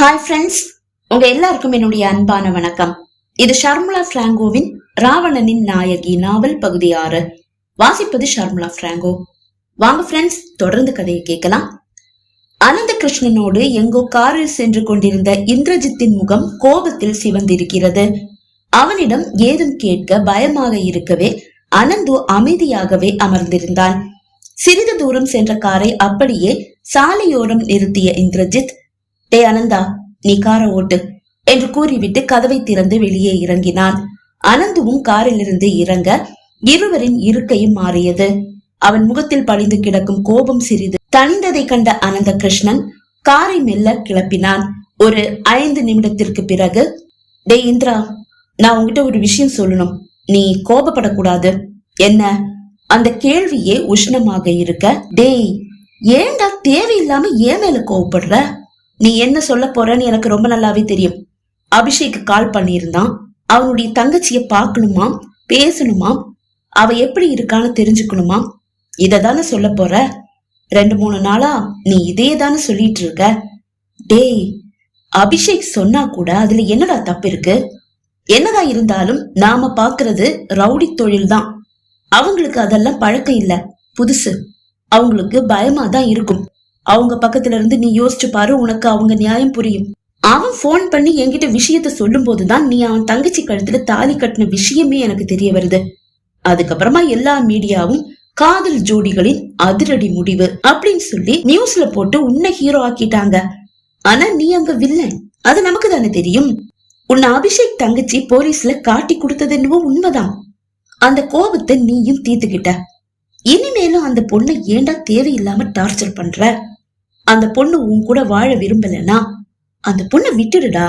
Hi friends உங்க எல்லாருக்கும் என்னுடைய அன்பான வணக்கம். இது ஷர்முலா பிராங்கோவின் ராவணனின் நாயகி நாவல் பகுதி ஆறு. வாசிப்பது ஷர்முலா பிராங்கோ. வாங்க ஃப்ரெண்ட்ஸ் தொடர்ந்து கதையை கேட்கலாம். அனந்த கிருஷ்ணனோடு எங்கோ காரில் சென்று கொண்டிருந்த இந்திரஜித்தின் முகம் கோபத்தில் சிவந்திருக்கிறது. அவனிடம் ஏதும் கேட்க பயமாக இருக்கவே அனந்து அமைதியாகவே அமர்ந்திருந்தான். சிறிது தூரம் சென்ற காரை அப்படியே சாலையோரம் நிறுத்திய இந்திரஜித் டே அனந்தா நீ காரை ஓட்டு என்று கூறிவிட்டு கதவை திறந்து வெளியே இறங்கினான். அனந்துவும் காரிலிருந்து இறங்க இருவரின் இருக்கையும் மாறியது. அவன் முகத்தில் பழிந்து கிடக்கும் கோபம் சிறிது. தனிந்ததை கண்ட அனந்த கிருஷ்ணன் காரை மெல்ல கிளப்பினான். ஒரு ஐந்து நிமிடத்திற்கு பிறகு டே இந்திரா நான் உன்கிட்ட ஒரு விஷயம் சொல்லணும். நீ கோபப்படக்கூடாது. என்ன? அந்த கேள்வியே உஷ்ணமாக இருக்க டேய் ஏண்டா தேவையில்லாம ஏன் மேல கோவப்படுற? நீ என்ன சொல்ல போறன்னு எனக்கு ரொம்ப நல்லாவே தெரியும். அபிஷேக் கால் பண்ணியிருந்தான். அவனுடைய தங்கச்சிய பார்க்கணுமாம் பேசணுமாம் அவ எப்படி இருக்கான்னு தெரிஞ்சுக்கணுமா? இதை தானே சொல்ல போற? ரெண்டு மூணு நாளா நீ இதே தானே சொல்லிட்டு இருக்க? டேய் அபிஷேக் சொன்னா கூட அதுல என்னடா தப்பு இருக்கு? என்னதான் இருந்தாலும் நாம பாக்குறது ரவுடி தொழில் தான் அவங்களுக்கு அதெல்லாம் பழக்கம் இல்ல புதுசு. அவங்களுக்கு பயமா தான் இருக்கும். அவங்க பக்கத்துல இருந்து நீ யோசிச்சு பாரு உனக்கு அவங்க நியாயம் புரியும். அவன் போன் பண்ணி என்கிட்ட விஷயத்த சொல்லும் போதுதான் நீ அவன் தங்கச்சி கழுத்துல தாலி கட்டின விஷயமே எனக்கு தெரிய வருது. அதுக்கப்புறமா எல்லா மீடியாவும் காதல் ஜோடிகளின் அதிரடி முடிவு அப்படின்னு சொல்லி நியூஸ்ல போட்டு உன்னை ஹீரோ ஆக்கிட்டாங்க. ஆனா நீ அங்க வில்லன் அது நமக்கு தானே தெரியும். உன்னை அபிஷேக் தங்கச்சி போலீஸ்ல காட்டி கொடுத்தது என்னவோ உண்மைதான். அந்த கோபத்தை நீயும் தீர்த்துக்கிட்ட. இனிமேலும் அந்த பொண்ணை ஏண்டா தேவையில்லாம டார்ச்சர் பண்ற? அந்த பொண்ணு உன் கூட வாழ விரும்பலனா அந்த பொண்ணை விட்டுடுடா.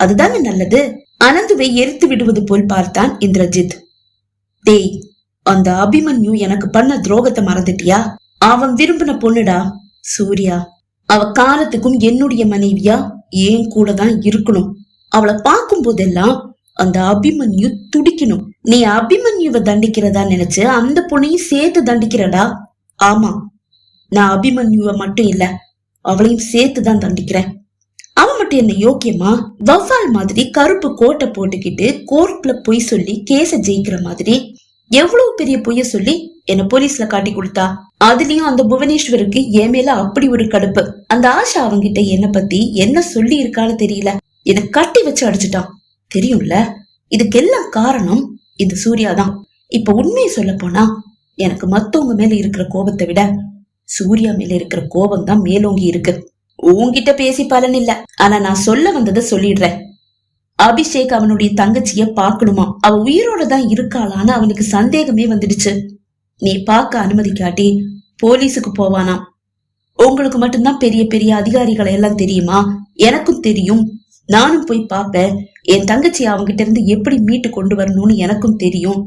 அதுதானே நல்லது. அனந்துவை எரித்து விடுவது போல் பார்த்தான் இந்திரஜித். டேய் அந்த அபிமன்யு எனக்கு பண்ண துரோகத்தை மறந்துட்டியா? அவன் விரும்பின பொண்ணுடா சூர்யா. அவ காலத்துக்கும் என்னுடைய மனைவியா ஏன் கூட தான் இருக்கணும். அவளை பார்க்கும் போதெல்லாம் அந்த அபிமன்யு துடிக்கணும். நீ அபிமன்யுவை தண்டிக்கிறதா நினைச்சு அந்த பொண்ணையும் சேர்த்து தண்டிக்கிறடா. ஆமா நான் அபிமன்யுவை மட்டும் இல்ல அவளையும் சேர்த்து தான் தண்டிக்கிறேன். அவன் மட்டும் என்ன யோக்கியமா? வவ்வால் மாதிரி கருப்பு கோட்டை போட்டுக்கிட்டு கோர்ட்ல பொய் சொல்லி கேச ஜெயிக்கிற மாதிரி? எவ்வளவு பெரிய பொய்ய சொல்லி என்ன போலீஸ்ல காட்டி கொடுத்தா? அதுலயும் அந்த புவனேஸ்வருக்கு என் மேல அப்படி ஒரு கடுப்பு. அந்த ஆஷா அவங்கிட்ட என்ன பத்தி என்ன சொல்லி இருக்கான்னு தெரியல. என்ன கட்டி வச்சு அடிச்சுட்டான். தெரியும்ல? இதுக்கெல்லாம் காரணம் இந்த சூர்யா தான் இப்ப உண்மையை சொல்ல போனா எனக்கு மத்தவங்க மேல இருக்கிற கோபத்தை விட சூர்யா மேல இருக்கிற கோபம் தான் மேலோங்கி இருக்கு. உன்கிட்ட பேசி பலன் இல்ல. ஆனா நான் சொல்ல வந்ததை சொல்லிடுறேன். அபிஷேக் அவனுடைய தங்கச்சிய பாக்கணுமா அவ உயிரோட தான் இருக்காளான்னு அவனுக்கு சந்தேகமே வந்துடுச்சு. நீ பார்க்க அனுமதி காட்டி போலீஸுக்கு போவானாம். உங்களுக்கு மட்டும்தான் பெரிய பெரிய அதிகாரிகளை எல்லாம் தெரியுமா? எனக்கும் தெரியும். நானும் போய் பார்ப்பேன். என் தங்கச்சி அவங்கிட்ட இருந்து எப்படி மீட்டு கொண்டு வரணும்னு எனக்கும் தெரியும்.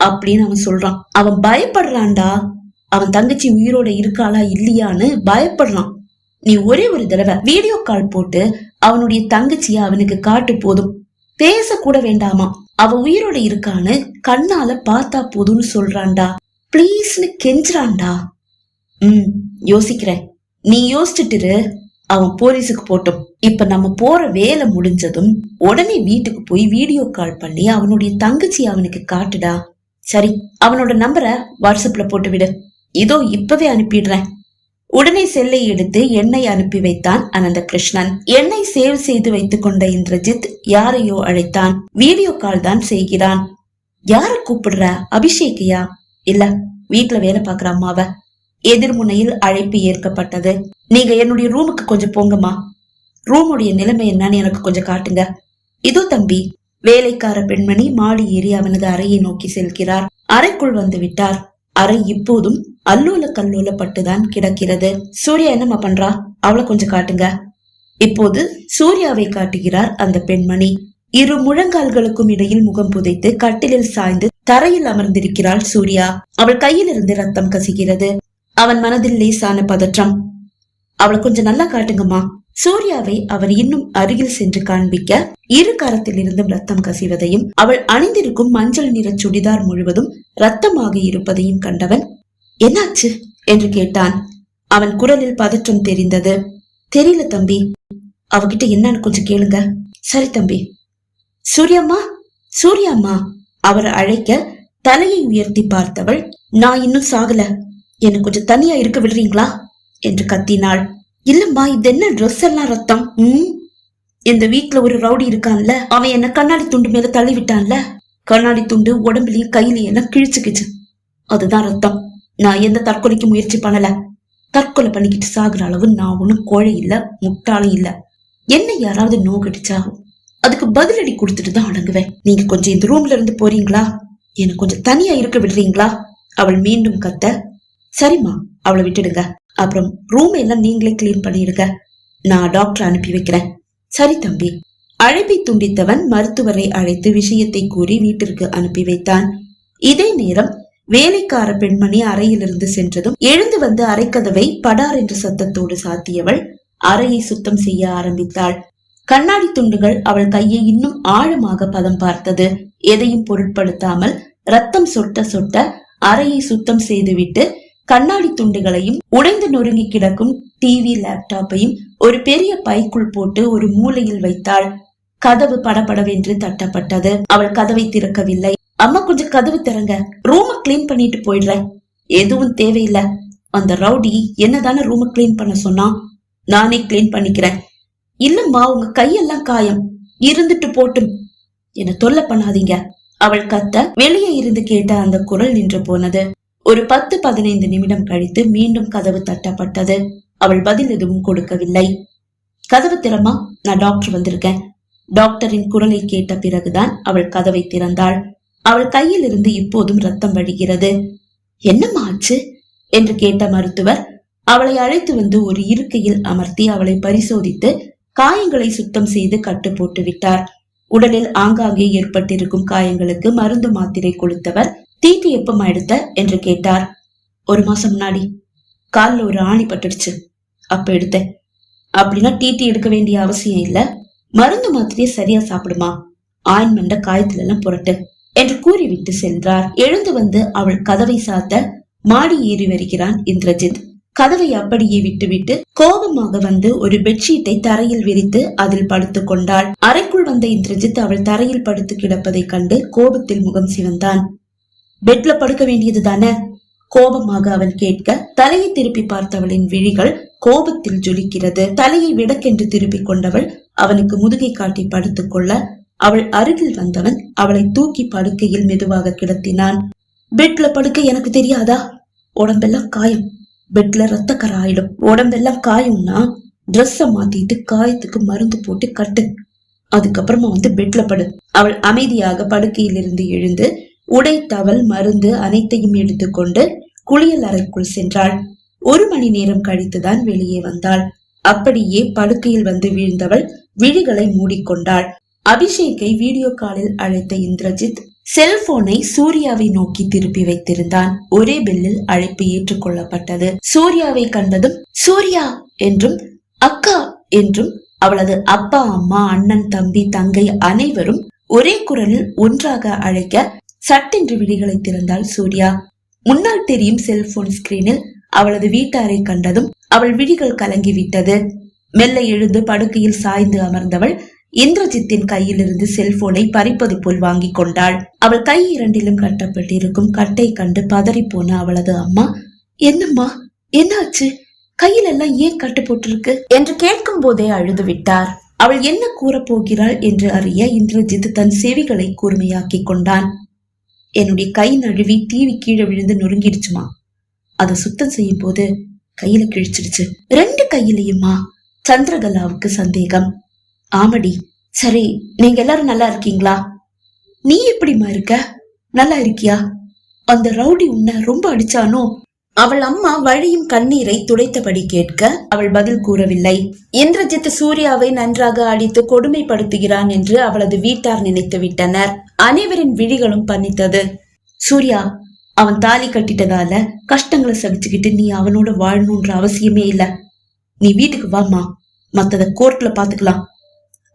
அப்படின்னு அவன் சொல்றான். அவன் பயப்படுறான்டா. அவன் தங்கச்சி உயிரோட இருக்காளா இல்லையான்னு பயப்படுறான் நீ ஒரே ஒரு தடவை வீடியோ கால் போட்டு அவனுடைய தங்கச்சிய அவனுக்கு காட்டு போதும். பேச கூட வேண்டாமா? அவ உயிரோட இருக்கான்னு கண்ணால பார்த்தா போதும்னு சொல்றான்டா. ப்ளீஸ்னு கெஞ்சுறான்டா. ம் யோசிக்கிறேன். நீ யோசிச்சுட்டு அவன் போலீஸுக்கு போட்டும். இப்ப நம்ம போற வேலை முடிஞ்சதும் உடனே வீட்டுக்கு போய் வீடியோ கால் பண்ணி அவனுடைய தங்கச்சி அவனுக்கு காட்டுடா. சரி அவனோட நம்பரை வாட்ஸ்அப்ல போட்டு விடு இதோ இப்பவே அனுப்பிடுறேன். உடனே செல்லை எடுத்து எண்ணெய் அனுப்பி வைத்தான் அனந்த கிருஷ்ணன் எண்ணெய் சேவ் செய்து வைத்துக் கொண்ட இந்திரஜித் யாரையோ அழைத்தான். வீடியோ கால் தான் செய்கிறான். யார கூப்பிடுற? அபிஷேக்கையா இல்ல வீட்டுல வேலை பாக்குற அம்மாவ. எதிர்முனையில் அழைப்பு ஏற்கப்பட்டது. நீங்க என்னுடைய ரூமுக்கு கொஞ்சம் போங்கம்மா. ரூமுடைய நிலைமை என்னன்னு எனக்கு கொஞ்சம் காட்டுங்க. இதோ தம்பி வேலைக்கார பெண்மணி மாடி ஏறி அவனது அறையை நோக்கி செல்கிறார். அறைக்குள் வந்து விட்டார். அறை இப்போதும் அல்லோல கல்லோலப்பட்டுதான் கிடக்கிறது. சூர்யா என்னம்மா பண்றா? அவளை கொஞ்சம் காட்டுங்க. இப்போது சூர்யாவை காட்டுகிறார் அந்த பெண்மணி. இரு முழங்கால்களுக்கும் இடையில் முகம் புதைத்து கட்டிலில் சாய்ந்து தரையில் அமர்ந்திருக்கிறாள் சூர்யா. அவள் கையிலிருந்து ரத்தம் கசிகிறது. அவன் மனதில் லேசான பதற்றம். அவளை கொஞ்சம் நல்லா காட்டுங்கம்மா. சூர்யாவை அவர் இன்னும் அருகில் சென்று காண்பிக்க இரு கரத்தில் இருந்தும் ரத்தம் கசிவதையும் அவள் அணிந்திருக்கும் மஞ்சள் நிற சுடிதார் முழுவதும் ரத்தமாக இருப்பதையும் கண்டவன் என்னாச்சு? என்று கேட்டான். அவன் குரலில் பதற்றம் தெரிந்தது. தெரியல தம்பி. அவகிட்ட என்னன்னு கொஞ்சம் கேளுங்க. சரி தம்பி. சூர்யாம்மா? சூர்யாம்மா? அவரை அழைக்க தலையை உயர்த்தி பார்த்தவள் நான் இன்னும் சாகல. எனக்கு கொஞ்சம் தனியா இருக்க விடுறீங்களா? என்று கத்தினாள். இல்லம்மா இது என்ன ட்ரெஸ் எல்லாம் ரத்தம்? ம்? இந்த வீட்டுல ஒரு ரவுடி இருக்கான்ல அவன் என்ன கண்ணாடி துண்டு மேல தள்ளி விட்டான்ல கண்ணாடி துண்டு உடம்புலயும் கையிலயும் எல்லாம் கிழிச்சுக்கிச்சு. அதுதான் ரத்தம். நான் எந்த தற்கொலைக்கு முயற்சி பண்ணல. தற்கொலை பண்ணிக்கிட்டு சாகுற அளவு நான் ஒண்ணும் கோழை இல்ல முட்டாளும் இல்ல. என்ன யாராவது நோக்கடிச்சா அதுக்கு பதிலடி கொடுத்துட்டு தான் அடங்குவேன். நீங்க கொஞ்சம் இந்த ரூம்ல இருந்து போறீங்களா? எனக்கு கொஞ்சம் தனியா இருக்க விடுறீங்களா? அவள் மீண்டும் கத்த சரிம்மா அவளை விட்டுடுங்க. அப்புறம் ரூம் எல்லாம் நீங்களே கிளீன் பண்ணிடுங்க. நான் டாக்டர் அனுப்பி வைக்கிறேன். சரி தம்பி. அழைப்பை துண்டித்தவன் மருத்துவரை அழைத்து விஷயத்தை கூறி வீட்டிற்கு அனுப்பி வைத்தான். இதே நேரம் வேலைக்கார பெண்மணி அறையிலிருந்து சென்றதும் எழுந்து வந்து அறைக்கதவை படார் என்ற சத்தத்தோடு சாத்தியவள் அறையை சுத்தம் செய்ய ஆரம்பித்தாள். கண்ணாடி துண்டுகள் அவள் கையை இன்னும் ஆழமாக பதம் பார்த்தது. எதையும் பொருட்படுத்தாமல் ரத்தம் சொட்ட சொட்ட அறையை சுத்தம் செய்துவிட்டு கண்ணாடி துண்டுகளையும் உடைந்து நொறுங்கி கிடக்கும் டிவி லேப்டாப்பையும் ஒரு பெரிய பைக்குள் போட்டு ஒரு மூலையில் வைத்தாள். கதவு படபடவென்று தட்டப்பட்டது. அவள் கதவை திறக்கவில்லை. அம்மா கொஞ்சம் கதவு திறங்க. ரூம கிளீன் பண்ணிட்டு போயிடுறேன். எதுவும் தேவையில்லை. அந்த ரவுடி என்னதானே ரூம கிளீன் பண்ண சொன்னா நானே கிளீன் பண்ணிக்கிறேன். இல்லம்மா உங்க கையெல்லாம் காயம். இருந்துட்டு போட்டும். என்ன தொல்லை பண்ணாதீங்க. அவள் கத்த வெளியே இருந்து கேட்ட அந்த குரல் நின்று போனது. ஒரு பத்து பதினைந்து நிமிடம் கழித்து மீண்டும் கதவு தட்டப்பட்டது. அவள் பதில் எதுவும் கொடுக்கவில்லை. கதவு திறமா? நான் டாக்டர் வந்திருக்கேன். டாக்டரின் குரலை கேட்ட பிறகுதான் அவள் கதவை திறந்தாள். அவள் கையில் இருந்து இப்போதும் ரத்தம் வழிகிறது. என்னம்மா ஆச்சு? என்று கேட்ட மருத்துவர் அவளை அழைத்து வந்து ஒரு இருக்கையில் அமர்த்தி அவளை பரிசோதித்து காயங்களை சுத்தம் செய்து கட்டு போட்டு விட்டார். உடலில் ஆங்காங்கே ஏற்பட்டிருக்கும் காயங்களுக்கு மருந்து மாத்திரை கொடுத்தவர் தீட்டி எப்பமா எடுத்த? என்று கேட்டார். ஒரு மாசம் முன்னாடி. காலில் ஒரு ஆணி பட்டுடுச்சு. அப்ப எடுத்தேன். அப்படின்னா டீட்டி எடுக்க வேண்டிய அவசியம் இல்ல. மருந்து மாத்திரையே சரியா சாப்பிடுமா? ஆயின்மெண்ட காயத்துல எல்லாம் புரட்டு. என்று கூறிவிட்டு சென்றார். எழுந்து வந்து அவள் கதவை சாத்த மாடி ஏறி வருகிறான் இந்திரஜித். கதவை அப்படியே விட்டுவிட்டு கோபமாக வந்து ஒரு பெட்ஷீட்டை தரையில் விரித்து அதில் படுத்துக் கொண்டாள். அறைக்குள் வந்த இந்திரஜித் அவள் தரையில் படுத்து கிடப்பதை கண்டு கோபத்தில் முகம் சிவந்தான். பெட்ல படுக்க வேண்டியது தானே? கோபமாக அவன் கேட்க தலையை திருப்பி பார்த்தவளின் விழிகள் கோபத்தில் ஜொலிக்கிறது. தலையை விடக்கென்று திருப்பிக் கொண்டவள் அவனுக்கு முதுகை காட்டி படுத்துக் கொள்ள அவள் அருகில் வந்தவன் அவளை தூக்கி படுக்கையில் மெதுவாக கிடத்தினான். பெட்ல படுக்க எனக்கு தெரியாதா? உடம்பெல்லாம் காயம். பெட்ல ரத்தக்கர ஆயிடும் உடம்பெல்லாம் காயம்னா ட்ரெஸ்ஸ மாத்திட்டு காயத்துக்கு மருந்து போட்டு கட்டு. அதுக்கப்புறமா வந்து பெட்ல படு. அவள் அமைதியாக படுக்கையில் இருந்து எழுந்து உடை தவல் மருந்து அனைத்தையும் எடுத்துக்கொண்டு குளியல் அறைக்குள் சென்றாள். ஒரு மணி நேரம் கழித்துதான் வெளியே வந்தாள். அப்படியே படுக்கையில் வந்து வீழ்ந்தவள் விழிகளை மூடிக்கொண்டாள். அபிஷேக்கை வீடியோ காலில் அழைத்த இந்திரஜித் செல்போனை சூர்யாவை நோக்கி திருப்பி வைத்திருந்தான். ஒரே பெல்லில் அழைப்பு ஏற்றுக்கொள்ளப்பட்டது. சூர்யாவை கண்டதும் சூர்யா என்றும் அக்கா என்றும் அவளது அப்பா அம்மா அண்ணன் தம்பி தங்கை அனைவரும் ஒரே குரலில் ஒன்றாக அழைக்க சட்டென்று விழிகளை திறந்தாள் சூர்யா. முன்னால் தெரியும் செல்போன் ஸ்கிரீனில் அவளது வீட்டாரை கண்டதும் அவள் விழிகள் கலங்கிவிட்டது. மெல்ல எழுந்து படுக்கையில் சாய்ந்து அமர்ந்தவள் இந்திரஜித்தின் கையிலிருந்து செல்போனை பறிப்பது போல் வாங்கி கொண்டாள். அவள் கை இரண்டிலும் கட்டப்பட்டிருக்கும் கட்டை கண்டு பதறி போன அவளது அம்மா என்னம்மா என்னாச்சு? கையில எல்லாம் ஏன் கட்டு போட்டிருக்கு? என்று கேட்கும் போதே அழுது விட்டார். அவள் என்ன கூறப்போகிறாள் என்று அறிய இந்திரஜித் தன் செவிகளை கூர்மையாக்கி கொண்டான். என்னுடைய கை நழுவி டிவி கீழே விழுந்து நொறுங்கிடுச்சுமா? அதை சுத்தம் செய்யும் போது கையில கிழிச்சிடுச்சு. ரெண்டு கையிலையுமா? சந்திரகலாவுக்கு சந்தேகம். ஆமடி சரி நீங்க எல்லாரும் நல்லா இருக்கீங்களா? நீ எப்படிம்மா இருக்க? நல்லா இருக்கியா? அந்த ரவுடி உன்னை ரொம்ப அடிச்சானோ? அவள் அம்மா வழியும் கண்ணீரை துடைத்தபடி கேட்க அவள் பதில் கூறவில்லை. இந்திரஜித் சூர்யாவை நன்றாக அடித்து கொடுமைப்படுத்துகிறான் என்று அவளது வீட்டார் நினைத்து விட்டனர் அனைவரின் விழிகளும் பண்ணித்தது சூர்யா அவன் தாலி கட்டிட்டதால கஷ்டங்களை சகிச்சுக்கிட்டு நீ அவனோட வாழணுன்ற அவசியமே இல்ல. நீ வீட்டுக்கு வாமா மத்தத கோர்ட்ல பாத்துக்கலாம்.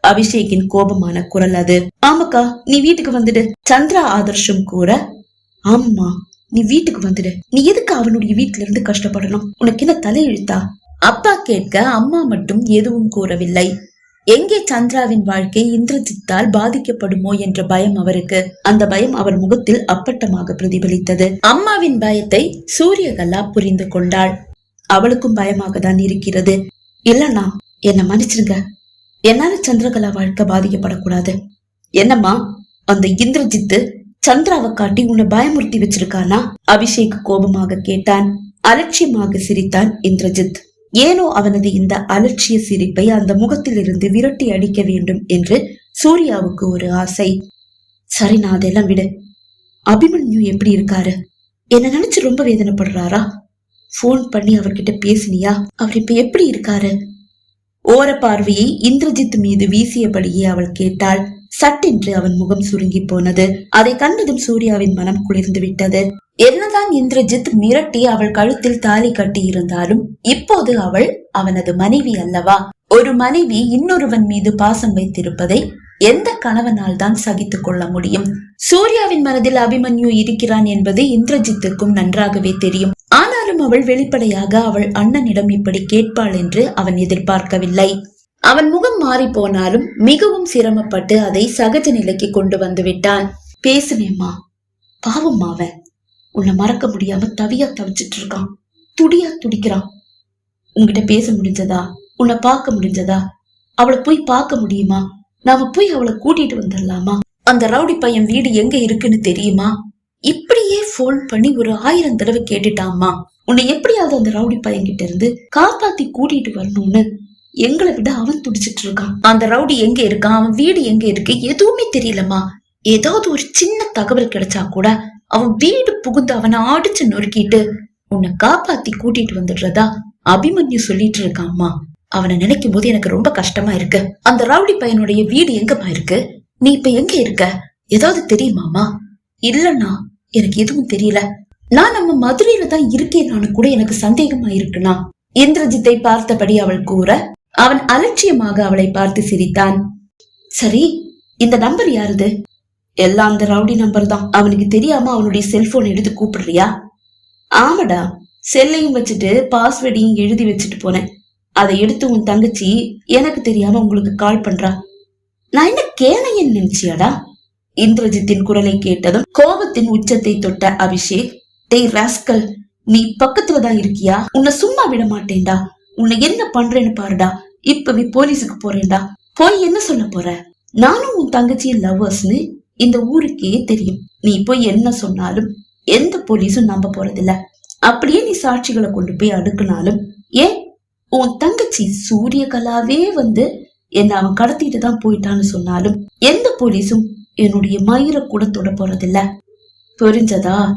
அபிஷேக்கின் கோபமான குரல் அது. ஆமாக்கா நீ வீட்டுக்கு வந்துடு. சந்திரா ஆதர்ஷம் கூற ஆமா நீ வீட்டுக்கு வந்துடு. நீ எதுக்கு அவனுடைய வீட்டுல இருந்து கஷ்டப்படணும்? உனக்கு என்ன தலையெழுத்தா? அப்பா கேட்க அம்மா மட்டும் எதுவும் கூறவில்லை. எங்கே சந்திராவின் வாழ்க்கை இந்திரஜித்தால் பாதிக்கப்படுமோ என்ற பயம் அவருக்கு. அந்த பயம் அவர் முகத்தில் அப்பட்டமாக பிரதிபலித்தது. அம்மாவின் பயத்தை சூரியகலா புரிந்து கொண்டாள். அவளுக்கும் பயமாக தான் இருக்கிறது. இல்லண்ணா என்ன மன்னிச்சிருங்க. என்னால சந்திரகலா வாழ்க்கை பாதிக்கப்படக்கூடாது. என்னம்மா அந்த இந்திரஜித்து சந்திராவை காட்டி உன்னை பயமுறுத்தி வச்சிருக்கானா? அபிஷேக் கோபமாக கேட்டான். அலட்சியமாக சிரித்தான் இந்திரஜித். ஏனோ அவனது இந்த அலட்சிய சிரிப்பை அந்த முகத்திலிருந்து விரட்டி அடிக்க வேண்டும் என்று சூர்யாவுக்கு ஒரு ஆசை. சரி நான் அதெல்லாம் விடு. அபிமன்யு எப்படி இருக்காரு? என்ன நினைச்சு ரொம்ப வேதனைப்படுறாரா? ஃபோன் பண்ணி அவர்கிட்ட பேசினியா? அவர் இப்ப எப்படி இருக்காரு? ஓர பார்வையை இந்திரஜித் மீது வீசியபடியே அவள் கேட்டாள். சட்டென்று அவன் முகம் சுருங்கி போனது. அதை கண்டதும் சூர்யாவின் மனம் குளிர்ந்து விட்டது என்னதான் இந்திரஜித் மிரட்டி அவள் கழுத்தில் தாலி கட்டி இருந்தாலும் இப்போது அவள் அவனது மனைவி அல்லவா? ஒரு மனைவி இன்னொருவன் மீது பாசம் வைத்திருப்பதை எந்த கணவனால் தான் சகித்துக் கொள்ள முடியும்? சூர்யாவின் மனதில் அபிமன்யு இருக்கிறான் என்பது இந்திரஜித்துக்கும் நன்றாகவே தெரியும். ஆனாலும் அவள் வெளிப்படையாக அவள் அண்ணனிடம் இப்படி கேட்பாள் என்று அவன் எதிர்பார்க்கவில்லை. அவன் முகம் மாறி போனாலும் மிகவும் சிரமப்பட்டு அதை சகஜ நிலைக்கு கொண்டு வந்து விட்டான். பேசுனேம்மா பாவம் அவன் உன்னை மறக்க முடியாம தவியா தவிச்சிட்டு இருக்கான். துடியா துடிக்கிறான். உன்கிட்ட பேச முடிஞ்சதா? உன்னை பார்க்க முடிஞ்சதா? அவளை போய் பார்க்க முடியுமா? நாம போய் அவளை கூட்டிட்டு வந்துடலாமா? அந்த ரவுடி பையன் வீடு எங்க இருக்குன்னு தெரியுமா? இப்படியே போன் பண்ணி ஒரு ஆயிரம் தடவை கேட்டுட்டாம்மா. உன்னை எப்படியாவது அந்த ரவுடி பையன் கிட்ட இருந்து காப்பாத்தி கூட்டிட்டு வரணும்னு எங்களை விட அவன் துடிச்சிட்டு இருக்கான் அந்த ரவுடி எங்க இருக்கான் அவன் வீடு எங்க இருக்கு? எதுவுமே தெரியலம்மா. ஏதாவது ஒரு சின்ன தகவல் கிடைச்சா கூட அவன் வீடு புகுந்து அவனை அடிச்சு நொறுக்கிட்டு உன்னை காப்பாத்தி கூட்டிட்டு வந்துடுறதா அபிமன்யு சொல்லிட்டு இருக்காம்மா. அவனை நினைக்கும் போது எனக்கு ரொம்ப கஷ்டமா இருக்கு. அந்த ரவுடி பையனுடைய வீடு எங்கம்மா இருக்கு? நீ இப்ப எங்க இருக்க? ஏதாவது தெரியுமாமா இல்லண்ணா எனக்கு எதுவும் தெரியல. நான் நம்ம மதுரையில தான் இருக்கேனான்னு கூட எனக்கு சந்தேகமா இருக்குண்ணா. இந்திரஜித்தை பார்த்தபடி அவள் கூற அவன் அலட்சியமாக அவளை பார்த்து சிரித்தான். சரி இந்த நம்பர் யாருது? எல்லாம் அந்த ரவுடி நம்பர் தான். அவனுக்கு தெரியாம அவனுடைய செல்போன் எடுத்து கூப்பிடுறியா? ஆமாடா செல்லையும் வச்சுட்டு பாஸ்வேர்டையும் எழுதி வச்சுட்டு போனேன். அதை எடுத்து உன் தங்கச்சி எனக்கு தெரியாம உங்களுக்கு கால் பண்றா. நான் என்ன கேனையன் நினைச்சியாடா? இந்திரஜித்தின் குரலை கேட்டதும் கோபத்தின் உச்சத்தை தொட்ட அபிஷேக் டேய் ராஸ்கல் நீ பக்கத்துல தான் இருக்கியா? உன்னை சும்மா விட மாட்டேன்டா. உன்னை என்ன பண்றேன்னு பாருடா. இப்பவே போலீஸுக்கு போறேன்டா. போய் என்ன சொல்ல போற? நானும் உன் தங்கச்சியின் லவ்வர்ஸ்னு இந்த ஊருக்கே தெரியும். நீ போய் என்ன சொன்னாலும் எந்த போலீஸும் நம்ப போறதில்ல. அப்படியே நீ சாட்சிகளை கொண்டு போய் அடுக்குனாலும் ஏன் உன் தங்கச்சி சூரியகலாவே வந்து என்ன அவன் கடத்திட்டு தான் போயிட்டான்னு சொன்னாலும் எந்த போலீஸும் என்னுடைய மயிர கூட தொட போறதில்ல. புரிஞ்சதா?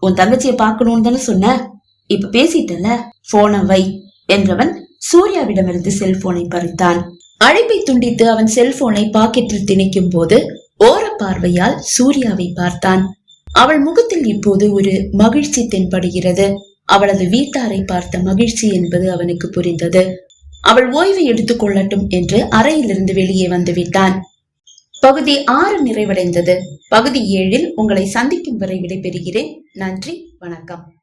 உன் தங்கச்சியை பார்க்கணும்னு தானே சொன்ன? இப்ப பேசிட்டல? போன வை. என்றவன் சூர்யாவிடமிருந்து செல்போனை பறித்தான். அழைப்பை துண்டித்து அவன் செல்போனை பாக்கெட்டில் திணிக்கும் போது ஓர பார்வையால் சூர்யாவை பார்த்தான். அவள் முகத்தில் இப்போது ஒரு மகிழ்ச்சி தென்படுகிறது. அவளது வீட்டாரை பார்த்த மகிழ்ச்சி என்பது அவனுக்கு புரிந்தது. அவள் ஓய்வு எடுத்துக் கொள்ளட்டும் என்று அறையிலிருந்து வெளியே வந்து விட்டான். பகுதி ஆறு நிறைவடைந்தது. பகுதி ஏழில் உங்களை சந்திக்கும் வரை விடைபெறுகிறேன். நன்றி வணக்கம்.